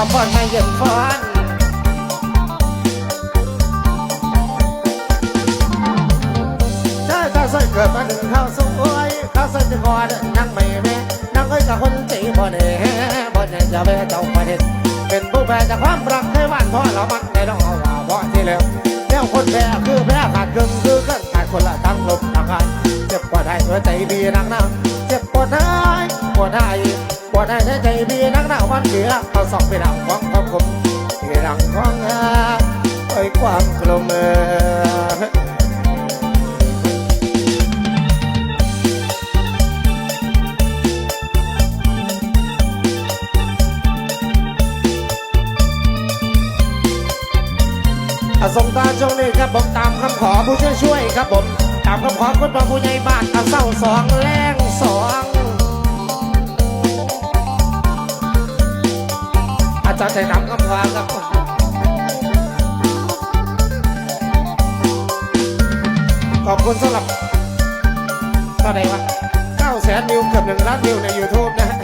อนไม่เย็นฟ้อนใช่ถ้าใส่เกิดมาถึงข้าวสวยข้าวใส่จะกอดนั่งไม่แม่นั่งเอ้ยกับคนตีบ่เน่บ่เน่จะไปเจ้าประเด็นเป็นผู้แพ้จากความรักให้หวานพราะเรามันได้ต้องเอาว่าพราะที่แล้วแล้วคนแพ้คือแพ้ขาดกึ่งคือกันขาดคนละทั้งลมทั้งกายเจ็บปวดให้หัวใจดีนักหนา วดให้ใจดีนักหนาวันเดียวเอาสองไปดังของความคมที่ดังของอาไอ้ความกลมเอออาสงตาช่วงนี้ครับผมตามคำขอผู้ช่วยช่วยครับผม ตามคำขอคุณพ่อผู้ใหญ่บ้านเอาเศร้าสองแรง อาจารย์ใจนำคำพาครับขอบคุณสำหรับเท่าไหร่วะ9แสนวิวเกือบหนึ่งล้านวิวใน YouTube นะ